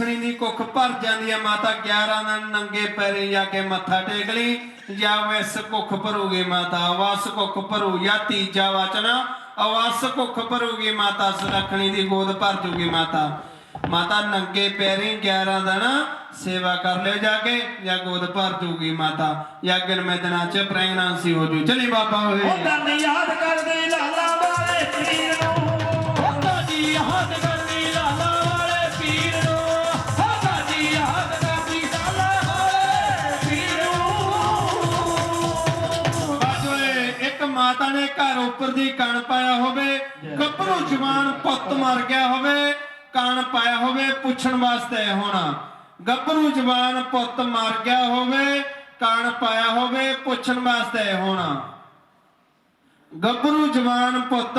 ਦੀ ਕੁੱਖ ਭਰ ਜਾਂਦੀ ਹੈ ਮਾਤਾ 11 ਦਿਨ ਨੰਗੇ ਪੈਰੀ ਜਾ ਕੇ ਮੱਥਾ ਟੇਕ ਲਈ। ਜਾਂ ਵੈਸ ਕੁੱਖ ਭਰੂਗੀ ਮਾਤਾ ਅਵਸ ਕੁੱਖ ਭਰੂ ਜਾਂ ਤੀਜਾ ਵਚਨ ਅਵਸ ਕੁੱਖ ਭਰੂਗੀ ਮਾਤਾ, ਸੁਰਖਣੀ ਦੀ ਗੋਦ ਭਰ ਜੂਗੀ ਮਾਤਾ। ਮਾਤਾ ਨੰਗੇ ਪੈਰੀ 11 ਦਿਨ ਸੇਵਾ ਕਰ ਲਿਓ ਜਾ ਕੇ, ਜਾਂ ਗੋਦ ਭਰ ਜੂਗੀ ਮਾਤਾ। ਜਾਂ ਅਗਨ ਦਿਨਾਂ ਚ ਪ੍ਰੈਗਨੈਂਸੀ ਹੋ ਜੂ। ਚਲੀ ਬਾਬਾ ਹੋਏ। ਉਹ ਦੰਦ ਯਾਦ ਕਰਦੇ, ਲਾਲਾ ਮਾਤਾ ਨੇ ਘਰ ਉੱਪਰ ਦੀ ਕਣ ਪਾਇਆ ਹੋਵੇ ਗੱਭਰੂ ਜਵਾਨ ਪੁੱਤ ਮਰ ਗਿਆ ਹੋਵੇ ਕਣ ਪਾਇਆ ਹੋਵੇ ਪੁੱਛਣ ਵਾਸਤੇ ਹੋਣਾ। ਗੱਭਰੂ ਜਵਾਨ ਪੁੱਤ ਮਰ ਗਿਆ ਹੋਵੇ ਕਣ ਪਾਇਆ ਹੋਵੇ ਪੁੱਛਣ ਵਾਸਤੇ ਹੋਣਾ। ਗੱਭਰੂ ਜਵਾਨ ਪੁੱਤ